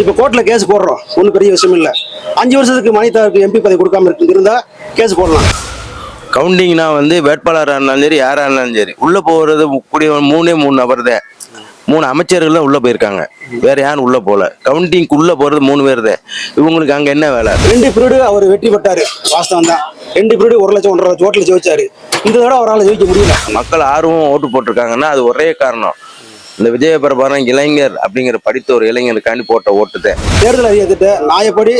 இப்போ கோர்ட்டில் கேஸ் போடுறோம். ஒன்றும் பெரிய விஷயம் இல்லை. அஞ்சு வருஷத்துக்கு மணித்தாருக்கு எம்பி பதவி கொடுக்காம இருந்தால் கேஸ் போடலாம். கவுண்டிங்னா வந்து வேட்பாளராக இருந்தாலும் சரி யாராக இருந்தாலும் சரி உள்ளே போகிறது கூடிய மூணே மூணு நபர் தான். மூணு அமைச்சர்கள் தான் உள்ளே போயிருக்காங்க. வேற யாரும் உள்ளே போகல கவுண்டிங்க்கு உள்ளே போகிறது மூணு பேர் தான். இவங்களுக்கு அங்கே என்ன வேலை? ரெண்டு பீரியடு அவர் வெற்றி பெற்றாரு வாஸ்தவம் தான். ரெண்டு பீரியடு ஒரு லட்சம் ஒன்றரை லட்சம் ஓட்டில் ஜெயிச்சாரு. இந்த தடவை அவரால் ஜெயிக்க முடியல. மக்கள் ஆர்வம் ஓட்டு போட்டிருக்காங்கன்னா அது ஒரே காரணம். இந்த விஜயபிரபாரம் இளைஞர் அப்படிங்கிற படித்த ஒரு இளைஞருக்காண்டி போட்ட ஓட்டு தான் தேர்தல் அறியத்திட்ட நியாயப்படி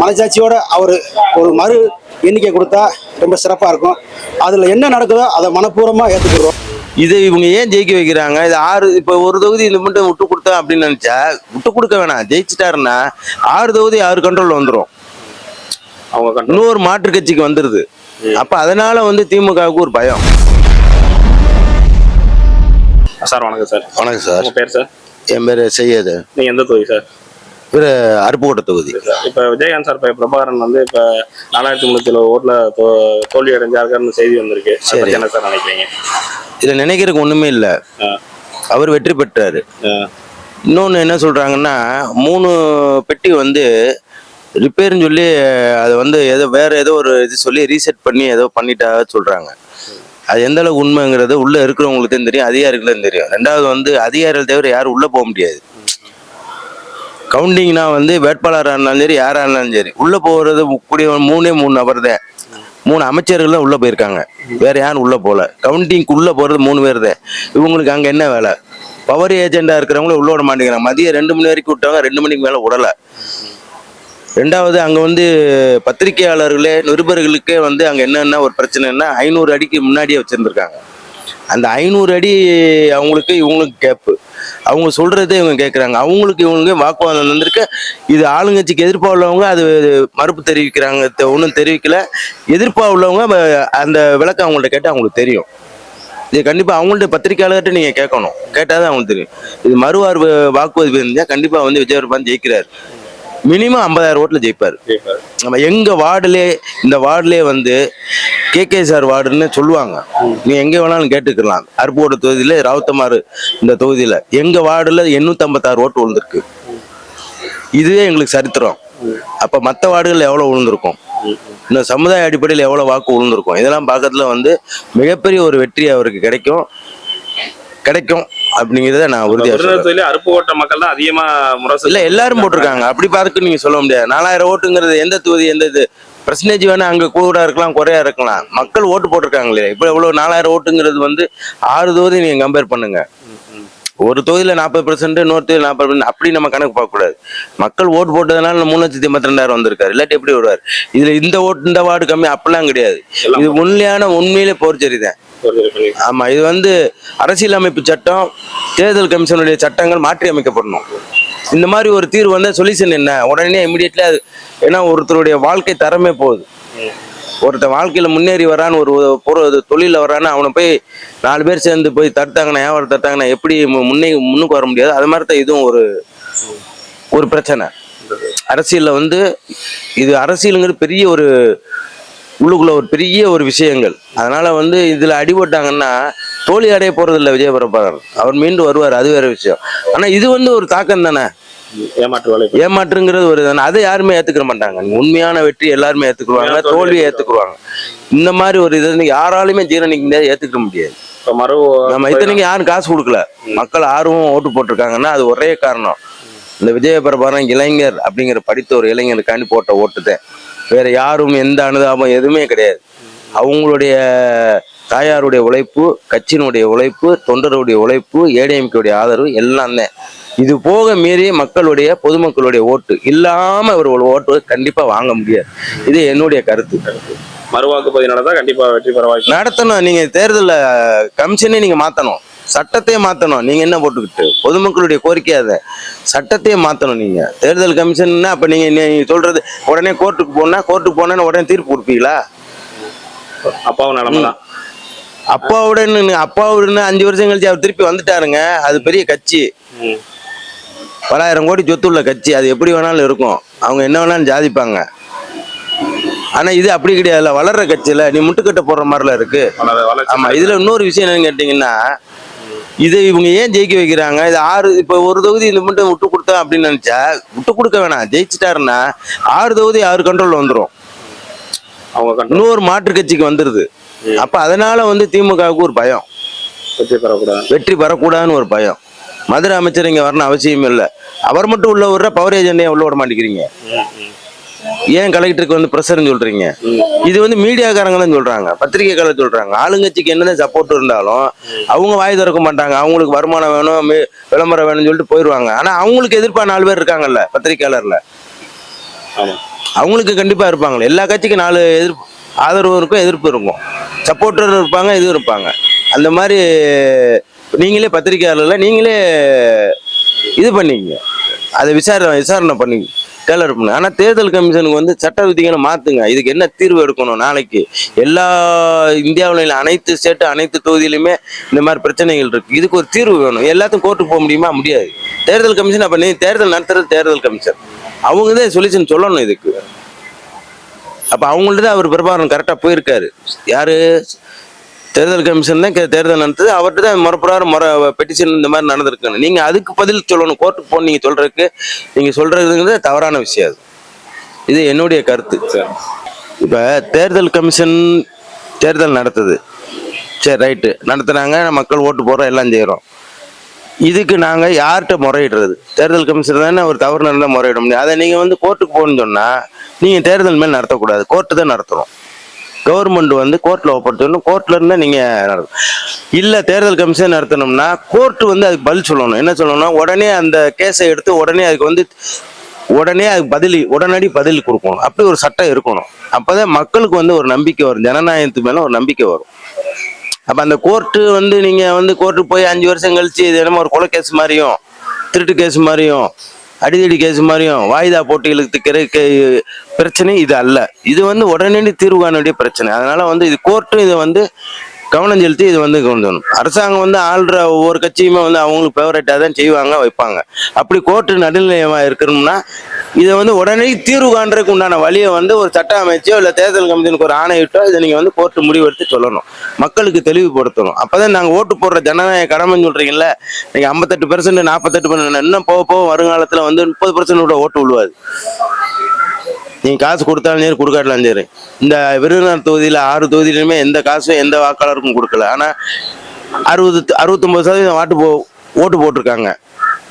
மனசாட்சியோட அவர் ஒரு மறு எண்ணிக்கை கொடுத்தா ரொம்ப சிறப்பாக இருக்கும். அதில் என்ன நடக்குதோ அதை மனப்பூர்வமாக ஏற்றுக்கிறோம் இதை இவங்க ஏன் ஜெயிக்க வைக்கிறாங்க? இது ஆறு இப்போ ஒரு தொகுதி இந்த மட்டும் விட்டு கொடுத்தா அப்படின்னு நினைச்சா விட்டு கொடுக்க வேணாம். ஜெயிச்சிட்டாருன்னா ஆறு தொகுதி ஆறு கண்ட்ரோல் வந்துடும் அவங்க இன்னொரு மாற்று கட்சிக்கு வந்துருது. அப்ப அதனால வந்து திமுகவுக்கு ஒரு பயம். சார் வணக்கம் சார். வணக்கம் சார். உங்க பேர் சார்? என் பேர் செய்யது. நீங்க எந்த தொகுதி சார்? இவர் அருப்புக்கோட்டை தொகுதி. இப்ப விஜயகாந்த் சார் இப்ப பிரபாகரன் வந்து இப்ப நாலாயிரத்தி எழுபது ஓட்டுல தோ- தோல்வி அடைஞ்சாருக்காருன்னு செய்தி வந்திருக்கு. சரி. என்ன சார் நினைக்கிறீங்க? இதுல நினைக்கிறதுக்கு ஒண்ணுமே இல்லை. அவர் வெற்றி பெற்றாரு. இன்னொன்று என்ன சொல்றாங்கன்னா மூணு பெட்டி வந்து ரிப்பேர்னு சொல்லி அதை வந்து ஏதோ வேற ஏதோ ஒரு இது சொல்லி ரீசெட் பண்ணி ஏதோ பண்ணிட்டா சொல்றாங்க. அது எந்த அளவுக்கு உண்மைங்கிறது உள்ள இருக்கிறவங்களுக்கு தான் தெரியும் அதிகாரிகளும் தெரியும். ரெண்டாவது வந்து அதிகாரிகள் தவிர யாரும் உள்ள போக முடியாது. கவுண்டிங்னா வந்து வேட்பாளராக இருந்தாலும் சரி யாராக இருந்தாலும் சரி உள்ளே போகிறது கூடிய மூணே மூணு நபர் தான். மூணு அமைச்சர்கள் தான் உள்ளே போயிருக்காங்க. வேற யாரும் உள்ளே போகல. கவுண்டிங்க்கு உள்ளே போகிறது மூணு பேர் தான். இவங்களுக்கு அங்கே என்ன வேலை? பவர் ஏஜெண்டாக இருக்கிறவங்கள உள்ள விட மாட்டேங்கிறாங்க. மதியம் ரெண்டு மணி வரைக்கும் விட்டவங்க ரெண்டு மணிக்கு மேலே விடலை. ரெண்டாவது அங்கே வந்து பத்திரிகையாளர்களே நிருபர்களுக்கே வந்து அங்கே என்னென்ன ஒரு பிரச்சனைன்னா ஐநூறு அடிக்கு முன்னாடியே வச்சுருந்துருக்காங்க. அந்த ஐநூறு அடி அவங்களுக்கு இவங்களுக்கு கேப்பு அவங்க சொல்கிறதே இவங்க கேட்குறாங்க அவங்களுக்கு இவங்களுக்கு வாக்குவாதம் வந்திருக்கு. இது ஆளுங்கட்சிக்கு எதிர்ப்பாக உள்ளவங்க அது மறுப்பு தெரிவிக்கிறாங்க ஒன்றும் தெரிவிக்கல. எதிர்ப்பாக உள்ளவங்க அந்த விளக்கம் அவங்கள்ட்ட கேட்டால் அவங்களுக்கு தெரியும். இது கண்டிப்பாக அவங்கள்ட்ட பத்திரிக்கையாளர்கிட்ட நீங்கள் கேட்கணும். கேட்டால் தான் அவங்களுக்கு தெரியும். இது மறுவார் வாக்குப்பதிவு இருந்தால் கண்டிப்பாக வந்து விஜயவர்மன் ஜெயிக்கிறார். மினிமம் ஐம்பதாயிரம் ஓட்டில் ஜெயிப்பார். நம்ம எங்க வார்டுலே இந்த வார்டுலே வந்து கேகே சார் வார்டுன்னு சொல்லுவாங்க. நீ எங்க வேணாலும் கேட்டுக்கலாம். அருப்போட தொகுதியில ராவுத்தமாறு இந்த தொகுதியில. எங்க வார்டுல எண்ணூத்தி ஐம்பத்தாறு ஓட்டு விழுந்திருக்கு. இதுவே எங்களுக்கு சரித்திரம். அப்ப மற்ற வார்டுகள் எவ்வளவு விழுந்திருக்கும்? இந்த சமுதாய அடிப்படையில் எவ்வளவு வாக்கு விழுந்திருக்கும்? இதெல்லாம் பார்க்கறதுல வந்து மிகப்பெரிய ஒரு வெற்றி அவருக்கு கிடைக்கும். கிடைக்கும். அப்படிங்கிறத நான் உறுதியாக அருப்பு ஓட்ட மக்கள் தான் அதிகமா முரசு இல்ல எல்லாரும் போட்டிருக்காங்க. அப்படி பார்க்க நீங்க சொல்ல முடியாது. நாலாயிரம் ஓட்டுங்கிறது எந்த தொகுதி எந்த இது? பர்சன்டேஜ் வேணா அங்க கூட இருக்கலாம் குறையா இருக்கலாம். மக்கள் ஓட்டு போட்டிருக்காங்களே இப்போ இவ்வளவு நாலாயிரம் ஓட்டுங்கிறது வந்து ஆறு தொகுதி நீங்க கம்பேர் பண்ணுங்க. ஒரு தொகுதியில நாற்பது பர்சன்ட் இன்னொரு தொகுதியில் நாற்பது அப்படி நம்ம கணக்கு பார்க்க கூடாது மக்கள் ஓட்டு போட்டதுனால மூணு லட்சத்தி எண்பத்தி ரெண்டாயிரம் வந்திருக்காரு. இல்லாட்டி எப்படி வருவார்? இதுல இந்த ஓட்டு இந்த வார்டு கம்மி அப்படிலாம் கிடையாது. இது உண்மையான உண்மையிலே போர்ச்சரி தான். ஆமா இது வந்து அரசியலமைப்பு சட்டம் தேர்தல் கமிஷனுடைய சட்டங்கள் மாற்றி அமைக்கப்படணும். இந்த மாதிரி ஒரு தீர்வு வந்து சொல்யூஷன் என்ன? உடனே இமிடியட்லி அது ஏன்னா ஒருத்தருடைய வாழ்க்கை தரமே போகுது. ஒருத்தன் வாழ்க்கையில முன்னேறி வரான்னு ஒரு பொருள் தொழில வரான்னு அவனை போய் நாலு பேர் சேர்ந்து போய் தடுத்தாங்கன்னா வியாபாரம் தடுத்தாங்கன்னா எப்படி முன்னே முன்னுக்கு வர முடியாது. அது மாதிரி தான் இதுவும் ஒரு ஒரு பிரச்சனை. அரசியல்ல வந்து இது அரசியலுங்கிறது பெரிய ஒரு உள்ளுக்குள்ள ஒரு பெரிய ஒரு விஷயங்கள். அதனால வந்து இதுல அடிபட்டாங்கன்னா தோல்வி அடைய போறது இல்லை விஜயபரபாரன் அவர் மீண்டும் வருவார் அது வேற விஷயம். ஆனா இது வந்து ஒரு தாக்கம் தானே ஏமாற்று ஏமாற்றுங்கிறது ஒரு அதை யாருமே ஏத்துக்கிற மாட்டாங்க. உண்மையான வெற்றி எல்லாருமே ஏத்துக்குவாங்க தோல்வியை ஏத்துக்குவாங்க. இந்த மாதிரி ஒரு இது யாராலுமே ஜீரணிக்க முடியாது. ஏத்துக்க முடியாது நம்ம இத்தனைக்கும் யாரும் காசு கொடுக்கல. மக்கள் ஆர்வம் ஓட்டு போட்டிருக்காங்கன்னா அது ஒரே காரணம். இந்த விஜயபிரபாரம் இளைஞர் அப்படிங்கிற படித்த ஒரு இளைஞருக்காண்டி போட்ட ஓட்டு தான் வேற யாரும் எந்த அனுதாபம் எதுவுமே கிடையாது. அவங்களுடைய தாயாருடைய உழைப்பு கட்சியினுடைய உழைப்பு தொண்டருடைய உழைப்பு ஏடிஎம்கேடைய ஆதரவு எல்லாம் தான் இது போக மீறி மக்களுடைய பொதுமக்களுடைய ஓட்டு இல்லாம ஒரு ஓட்டு கண்டிப்பா வாங்க முடியாது. இது என்னுடைய கருத்து. மறுவாக்குப்பதிவு நடந்தா கண்டிப்பா வெற்றி பெற வாய்ப்பு. நடத்தணும். நீங்க தேர்தல கமிஷனே நீங்க மாத்தணும். சட்டத்தையே மாத்தணும். நீங்க என்ன போட்டுக்கிட்டு? பொதுமக்களுடைய கோரிக்கை அதை. சட்டத்தையே மாத்தணும் நீங்க. தேர்தல் கமிஷன்னா அப்ப நீங்க நீங்க சொல்றது உடனே கோர்ட்டுக்கு போனா கோர்ட்டுக்கு போனா உடனே தீர்ப்பு கொடுப்பீங்களா? அப்பாவும் நிலைமை தான். அப்பாவோட அப்பாவோட அஞ்சு வருஷம் கழிச்சு அவர் திருப்பி வந்துட்டாருங்க. அது பெரிய கட்சி. பலாயிரம் கோடி சொத்து உள்ள கட்சி அது எப்படி வேணாலும் இருக்கும். அவங்க என்ன வேணாலும் ஜாதிப்பாங்க. ஆனா இது அப்படி கிடையாதுல்ல. வளர்ற கட்சியில நீ முட்டுக்கட்டை போடுற மாதிரிலாம் இருக்கு. ஆமா இதுல இன்னொரு விஷயம் என்னன்னு கேட்டீங்கன்னா இதை இவங்க ஏன் ஜெயிக்க வைக்கிறாங்க? இது ஆறு இப்போ ஒரு தொகுதி இந்த மட்டும் விட்டு கொடுத்தா அப்படின்னு நினைச்சா விட்டு கொடுக்க வேணாம். ஜெயிச்சிட்டாருன்னா ஆறு தொகுதி ஆறு கண்ட்ரோல் வந்துடும் அவங்க இன்னொரு மாற்று கட்சிக்கு வந்துருது. அப்ப அதனால வந்து திமுகவுக்கு ஒரு பயம். வெற்றி பெறக்கூடாது. வெற்றி பெறக்கூடாதுன்னு ஒரு பயம். மதுரை அமைச்சர் இங்க வரணும் அவசியம் இல்லை. அவர் மட்டும் உள்ள விடுற பவர் ஏஜென்டையை உள்ள விட மாட்டேங்கிறீங்க. ஏன் கலெக்டருக்கு வந்து ப்ரெஷர்னு சொல்றீங்க? இது வந்து மீடியாக்காரங்க தான் சொல்றாங்க பத்திரிகைக்காரர் சொல்றாங்க. ஆளுங்கட்சிக்கு என்னதான் சப்போர்ட் இருந்தாலும் அவங்க வாய் திறக்க மாட்டாங்க. அவங்களுக்கு வருமானம் வேணும் விளம்பரம் வேணும்னு சொல்லிட்டு போயிடுவாங்க ஆனா அவங்களுக்கு எதிர்ப்பா நாலு பேர் இருக்காங்கல்ல பத்திரிகையாளர்ல. அவங்களுக்கு கண்டிப்பா இருப்பாங்களே. எல்லா கட்சிக்கும் நாலு எதிர்ப்பு ஆதரவு இருக்கும் எதிர்ப்பு இருக்கும். சப்போர்ட்டர் இருப்பாங்க இது இருப்பாங்க. அந்த மாதிரி நீங்களே பத்திரிகையாளர்கள் நீங்களே இது பண்ணிக்கங்க. அதை விசாரணை விசாரணை பண்ணி டேலர் பண்ணு. ஆனால் தேர்தல் கமிஷனுக்கு வந்து சட்ட விதிகளை மாற்றுங்க இதுக்கு என்ன தீர்வு எடுக்கணும் நாளைக்கு? எல்லா இந்தியாவில் அனைத்து ஸ்டேட்டு அனைத்து தொகுதியிலுமே இந்த மாதிரி பிரச்சனைகள் இருக்குது இதுக்கு ஒரு தீர்வு வேணும். எல்லாத்துக்கும் கோர்ட்டுக்கு போக முடியுமா? முடியாது. தேர்தல் கமிஷன் அப்போ நீ தேர்தல் நடத்துறது தேர்தல் கமிஷன். அவங்க தான் சொல்யூஷன் சொல்லணும் இதுக்கு. அப்போ அவங்கள்ட்ட தான் அவர் பிரபாகரன் கரெக்டாக போயிருக்காரு. யார்? தேர்தல் கமிஷன் தான் தேர்தல் நடத்துது அவர்கிட்ட தான் மறுப்புறாரு முறை பெட்டிஷன் இந்த மாதிரி நடந்திருக்குன்னு. நீங்க அதுக்கு பதில் சொல்லணும். கோர்ட்டுக்கு போன நீங்க சொல்றதுக்கு நீங்க சொல்றதுங்கிறது தவறான விஷயம் அது. இது என்னுடைய கருத்து. இப்ப தேர்தல் கமிஷன் தேர்தல் நடத்துது. சரி ரைட்டு நடத்துனாங்க மக்கள் ஓட்டு போடுறோம் எல்லாம் செய்கிறோம் இதுக்கு நாங்கள் யார்கிட்ட முறையிடுறது? தேர்தல் கமிஷன் தானே ஒரு தவறு நடந்தால் முறையிட முடியும். அதை நீங்கள் வந்து கோர்ட்டுக்கு போகணும்னு சொன்னால் நீங்கள் தேர்தல் மேல் நடத்தக்கூடாது. கோர்ட்டு தான் நடத்துகிறோம் கவர்மெண்ட் வந்து கோர்ட்ல ஒப்படைச்சணும் கோர்ட்ல இருந்தா நீங்க நடத்தணும். இல்ல தேர்தல் கமிஷன் நடத்தணும்னா கோர்ட் வந்து அதுக்கு பதில் சொல்லணும். என்ன சொல்லணும்னா உடனே அந்த கேஸை எடுத்து உடனே அதுக்கு வந்து உடனே அதுக்கு பதில் உடனடி பதில் கொடுக்கணும். அப்படி ஒரு சட்டம் இருக்கணும். அப்பதான் மக்களுக்கு வந்து ஒரு நம்பிக்கை வரும். ஜனநாயகத்துக்கு மேல ஒரு நம்பிக்கை வரும். அப்ப அந்த கோர்ட்டு வந்து நீங்க வந்து கோர்ட்டு போய் அஞ்சு வருஷம் கழிச்சு இது என்னமோ ஒரு கொலை கேஸ் மாதிரியும் திருட்டு கேஸ் மாதிரியும் அடிதடி கேஸ் மாதிரியும் வாய்தா போட்டிகளுக்கு கிடைக்க பிரச்சனை இது அல்ல. இது வந்து உடனடி தீர்வு காண வேண்டிய பிரச்சனை. அதனால வந்து இது கோர்ட்டும் இதை வந்து கவனம் செலுத்தி இது வந்து கொண்டு அரசாங்கம் வந்து ஆள்ற ஒவ்வொரு கட்சியுமே வந்து அவங்களுக்கு ஃபேவரட்டாக தான் செய்வாங்க வைப்பாங்க. அப்படி கோர்ட்டு நடுநிலையமாக இருக்கணும்னா இதை வந்து உடனே தீர்வு காண்றதுக்கு உண்டான வழியை வந்து ஒரு சட்ட அமைச்சோ இல்லை தேர்தல் கமிஷனுக்கு ஒரு ஆணையிட்டோ இதை நீங்கள் வந்து கோர்ட்டு முடிவெடுத்து சொல்லணும். மக்களுக்கு தெளிவுபடுத்தணும். அப்பதான் நாங்கள் ஓட்டு போடுற ஜனநாயக கடமைன்னு சொல்றீங்கல்ல நீங்கள் ஐம்பத்தெட்டு பெர்சன்ட் நாற்பத்தெட்டு இன்னும் போக போக வருங்காலத்தில் வந்து முப்பது பெர்சன்ட் கூட ஓட்டு விழுவாது. நீங்கள் காசு கொடுத்தாலும் சரி கொடுக்காட்டாலும் சரி இந்த விருதுநகர் தொகுதியில் ஆறு தொகுதியிலுமே எந்த காசும் எந்த வாக்காளருக்கும் கொடுக்கல. ஆனால் அறுபது அறுபத்தொம்பது சதவீதம் வாட்டு போ ஓட்டு போட்டிருக்காங்க.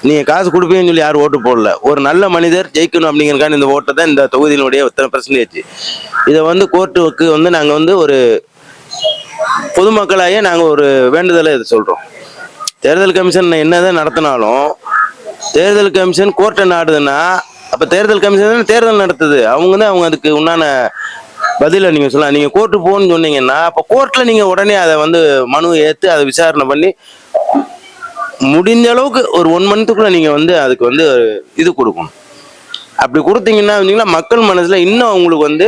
நீங்கள் காசு கொடுப்பீங்கன்னு சொல்லி யாரும் ஓட்டு போடல. ஒரு நல்ல மனிதர் ஜெயிக்கணும் அப்படிங்கிறக்கான இந்த ஓட்டை தான் இந்த தொகுதியினுடைய இத்தனை பர்சன்டேஜ் இதை வந்து கோர்ட்டுக்கு வந்து நாங்கள் வந்து ஒரு பொதுமக்களாயே நாங்கள் ஒரு வேண்டுதலை இதை சொல்கிறோம் தேர்தல் கமிஷன் என்னதான் நடத்தினாலும் தேர்தல் கமிஷன் கோர்ட்டை நாடுதுன்னா அப்ப தேர்தல் கமிஷன் தேர்தல் நடத்துது. அவங்க தான் அவங்க அதுக்கு உண்டான பதில நீங்க சொல்லலாம். நீங்க கோர்ட்டு போகணும்னு சொன்னீங்கன்னா அப்ப கோர்ட்ல நீங்க உடனே அதை வந்து மனு ஏத்து அதை விசாரணை பண்ணி முடிஞ்ச அளவுக்கு ஒரு ஒன் மந்த்துக்குள்ள நீங்க வந்து அதுக்கு வந்து இது கொடுக்கணும். அப்படி கொடுத்தீங்கன்னா வந்தீங்கன்னா மக்கள் மனசுல இன்னும் அவங்களுக்கு வந்து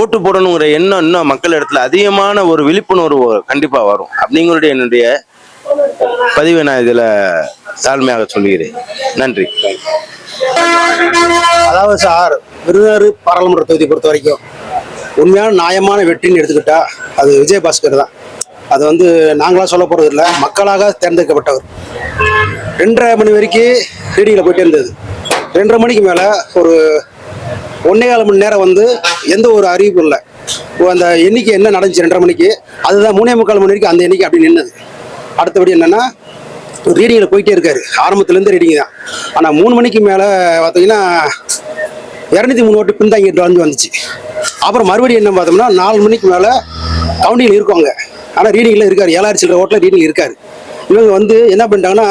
ஓட்டு போடணுங்கிற எண்ணம் இன்னும் மக்கள் இடத்துல அதிகமான ஒரு விழிப்புணர்வு கண்டிப்பா வரும். அப்படிங்கிறது என்னுடைய பதிவை நான் இதுல தாழ்மையாக சொல்கிறேன் நன்றி. அதாவது சார் விருதுநகர் பாராளுமன்ற தொகுதியை பொறுத்த வரைக்கும் உண்மையான நியாயமான வெற்றின்னு எடுத்துக்கிட்டா அது விஜயபாஸ்கர் தான். அது வந்து நாங்களாம் சொல்ல போறது இல்லை மக்களாக தேர்ந்தெடுக்கப்பட்டவர். ரெண்டரை மணி வரைக்கும் ரீடிங்கில் போயிட்டே இருந்தது. ரெண்டரை மணிக்கு மேலே ஒரு ஒன்னே கால் மணி நேரம் வந்து எந்த ஒரு அறிவிப்பும் இல்லை. அந்த எண்ணிக்கை என்ன நடந்துச்சு ரெண்டரை மணிக்கு? அதுதான் மூணே முக்கால் மணி வரைக்கும் அந்த எண்ணிக்கை அப்படி நின்னது. அடுத்தபடி என்னன்னா ரீடிங்கில் போயிட்டே இருக்காரு. ஆரம்பத்துலேருந்து ரீடிங் தான். ஆனால் மூணு மணிக்கு மேலே பார்த்தீங்கன்னா இரநூத்தி மூணு ஓட்டு பின்தாங்கிட்டு வந்து வந்துச்சு. அப்புறம் மறுபடியும் என்ன பார்த்தோம்னா நாலு மணிக்கு மேலே கவுண்டிங்கில் இருக்கவங்க ஆனால் ரீடிங்கில் இருக்கார். ஏழாயிரம் சில்லற ஓட்டில் ரீடிங் இருக்கார். இவங்க வந்து என்ன பண்ணிட்டாங்கன்னா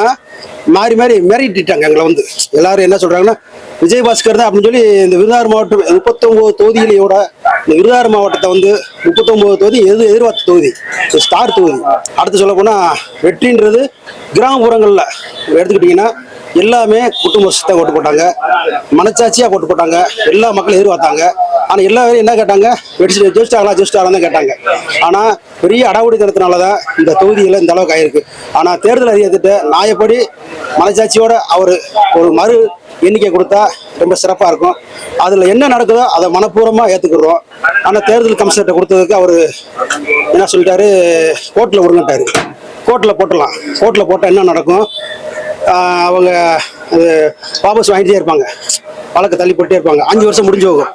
மாறி மாறி மிரட்டிட்டாங்க எங்களை வந்து. எல்லாரும் என்ன சொல்கிறாங்கன்னா விஜயபாஸ்கர் தான் அப்படின்னு சொல்லி இந்த விருதுநகர் மாவட்டம் முப்பத்தொம்போது தொகுதிகளையோட இந்த விருதுநகர் மாவட்டத்தை வந்து முப்பத்தொம்போது தொகுதி எது எதிர்பார்த்த தொகுதி? ஸ்டார் தொகுதி. அடுத்து சொல்ல போனால் வெற்றின்றது கிராமப்புறங்களில். எடுத்துக்கிட்டிங்கன்னா எல்லாமே குடும்ப தான் ஓட்டு போட்டாங்க. மனச்சாட்சியாக ஓட்டு போட்டாங்க. எல்லா மக்களும் எதிர்பார்த்தாங்க. ஆனால் எல்லா வேலையும் என்ன கேட்டாங்க? வெடிச்சு ஜோஸ்டாகலாம் ஜோஸ்டாகலாம் தான் கேட்டாங்க. ஆனால் பெரிய அடாவடித்தனத்தினால தான் இந்த தொகுதியில் இந்த அளவுக்கு ஆயிருக்கு. ஆனால் தேர்தல் அதிகாரத்திட்ட நியாயப்படி மனச்சாட்சியோட அவர் ஒரு மறு எண்ணிக்கை கொடுத்தா ரொம்ப சிறப்பாக இருக்கும். அதில் என்ன நடக்குதோ அதை மனப்பூர்வமாக ஏற்றுக்கிறோம் ஆனால் தேர்தல் கமிஷன்கிட்ட கொடுத்ததுக்கு அவர் என்ன சொல்லிட்டாரு? கோர்ட்டில் விடுங்கட்டாரு கோர்ட்டில் போட்டுடலாம். கோர்ட்டில் போட்டால் என்ன நடக்கும்? அவங்க அது வாபஸ் வாங்கிட்டே இருப்பாங்க. வழக்கு தள்ளி போட்டே இருப்பாங்க. அஞ்சு வருஷம் முடிஞ்சு போகும்.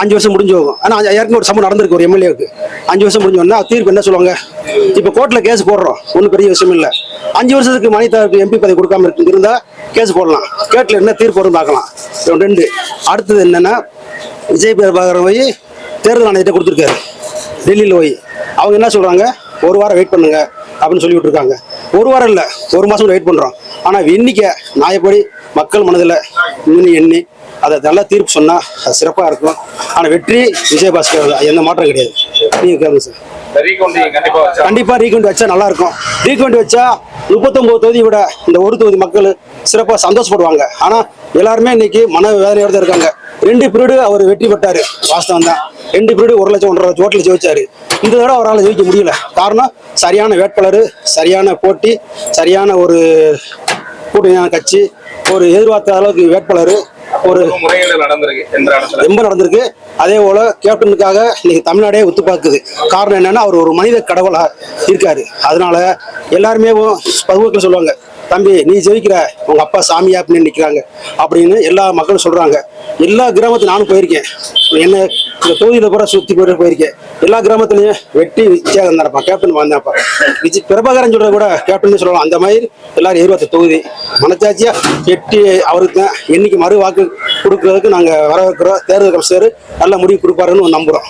அஞ்சு வருஷம் முடிஞ்சு போகும். ஆனால் ஏற்கனவே ஒரு சம்பவம் நடந்திருக்கு ஒரு எம்எல்ஏவுக்கு. அஞ்சு வருஷம் முடிஞ்சோன்னா தீர்ப்பு என்ன சொல்லுவாங்க? இப்போ கோர்ட்டில் கேஸ் போடுறோம். ஒன்றும் பெரிய விஷயம் இல்லை. அஞ்சு வருஷத்துக்கு மனிதாவுக்கு எம்பி பதவி கொடுக்காம இருக்கு இருந்தா கேஸ் போடலாம். கேட்டில் என்ன தீர்ப்பு வரும் பார்க்கலாம். ரெண்டு. அடுத்தது என்னென்னா விஜய் பேர் பார்க்குற போய் தேர்தல் ஆணையத்தை கொடுத்துருக்காரு. டெல்லியில் போய். அவங்க என்ன சொல்கிறாங்க ஒரு வாரம் வெயிட் பண்ணுங்க அப்படின்னு சொல்லி விட்டுருக்காங்க ஒரு வாரம் இல்லை. ஒரு மாதம் வெயிட் பண்ணுறோம் ஆனால் எண்ணிக்கை நியாயப்படி மக்கள் மனதில் இன்னும் எண்ணி அதை நல்லா தீர்ப்பு சொன்னால் அது சிறப்பாக இருக்கும். ஆனால் வெற்றி விஜயபாஸ்கர் எந்த மாற்றம் கிடையாது. நீங்கள் கேளுங்க சார். கண்டிப்பா ரீகவுண்ட் வச்சா நல்லா இருக்கும் ரீகவுண்ட் வச்சா முப்பத்தொன்பது தொகுதி விட இந்த ஒரு தொகுதி மக்கள் சிறப்பா சந்தோஷப்படுவாங்க. ஆனா எல்லாருமே இன்னைக்கு மன வேதனையோட தான் இருக்காங்க. ரெண்டு பீரியடு அவர் வெற்றி பெற்றாரு வாஸ்தவம் தான். ரெண்டு பீரியடு ஒரு லட்சம் ஒன்றரை லட்சம் ஓட்டில் ஜெயிச்சாரு. இந்த தடவை அவரால் ஜெயிக்க முடியல. காரணம் சரியான வேட்பாளர் சரியான போட்டி சரியான ஒரு கூட்டணியான கட்சி ஒரு எதிர்பார்த்த அளவுக்கு வேட்பாளர் ஒரு நடந்திருக்கு ரொம்ப நடந்திருக்கு. அதே போல கேப்டனுக்காக இன்னைக்கு தமிழ்நாடே ஒத்து பார்க்குது காரணம் என்னன்னா அவர் ஒரு மனித கடவுளா இருக்காரு. அதனால எல்லாருமே பொதுமக்கள் சொல்லுவாங்க. தம்பி நீ ஜெயிக்கிற உங்க அப்பா சாமியா அப்படின்னு நிக்கிறாங்க. அப்படின்னு எல்லா மக்களும் சொல்றாங்க. எல்லா கிராமத்துக்கும் நானும் போயிருக்கேன். என்ன இந்த தொகுதியில கூட சுத்தி போயிட்டு போயிருக்கேன். எல்லா கிராமத்துலயும் வெட்டி விஜயகாந்த் நடப்பான் கேப்டன் வந்தாப்பா. விஜய் பிரபாகரன் சொல்றத கூட கேப்டன் சொல்லலாம். அந்த மாதிரி எல்லாரும் எதிர்பார்த்த தொகுதி. மனச்சாட்சியா வெட்டி அவருக்கு தான் என்னைக்கு மறு வாக்கு கொடுக்கறதுக்கு நாங்க வரவேற்கிறோம். தேர்தல் கமிஷனர் நல்ல முடிவு கொடுப்பாருன்னு நம்புறோம்.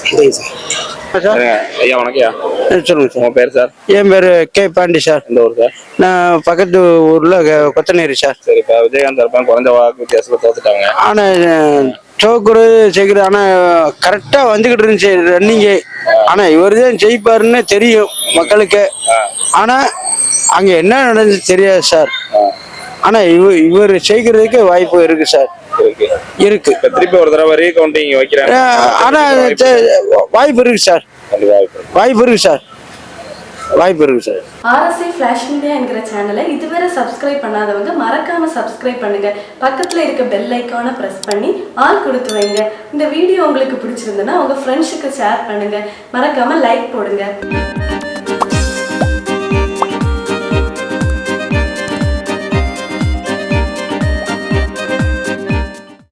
சரிங்க சார் சரிங்க. ஐயா வணக்கம்யா. சொல்லுங்க சார். உங்க பேர் சார்? என் பேர் கே பாண்டி சார். எந்த ஊர் சார்? நான் பக்கத்து ஊர்ல கொத்தனேரி சார். சரி இப்ப விஜயகாந்த் தரப்பன் குறைஞ்ச வாக்கு வித்தியாசத்துல தோத்துட்டாங்க. ஆனா சோக்குரு ஜெயிக்கிற ஆனா கரெக்டா வந்துகிட்டு இருந்துச்சு ரன்னிங்கு ஆனா இவர் தான் ஜெயிப்பாருன்னு தெரியும் மக்களுக்கு. ஆனா அங்க என்ன நடந்துச்சு தெரியாது சார். ஆனா இவர் இவர் ஜெயிக்கிறதுக்கு வாய்ப்பு இருக்கு சார். இருக்கு. இருக்கு. திருப்பி ஒரு தடவை ரீகவுண்டிங் வைக்கிறாங்க. ஆனா வாய்ப்பு இருக்கு. சார். கண்டிப்பா வாய்ப்பு இருக்கு. வாய்ப்பு இருக்கு சார். வாய்ப்பு இருக்கு சார். ஆர்எஸ்ஐ ஃபிளாஷ் மீடியா என்கிற சேனலை இதுவரை சப்ஸ்கிரைப் பண்ணாதவங்க மறக்காம சப்ஸ்கிரைப் பண்ணுங்க. பக்கத்துல இருக்க பெல் ஐக்கானை பிரஸ் பண்ணி ஆல் கொடுத்து வைங்க. இந்த வீடியோ உங்களுக்கு பிடிச்சிருந்ததுன்னா உங்க ஃப்ரெண்ட்ஸுக்கு ஷேர் பண்ணுங்க. மறக்காம லைக் போடுங்க.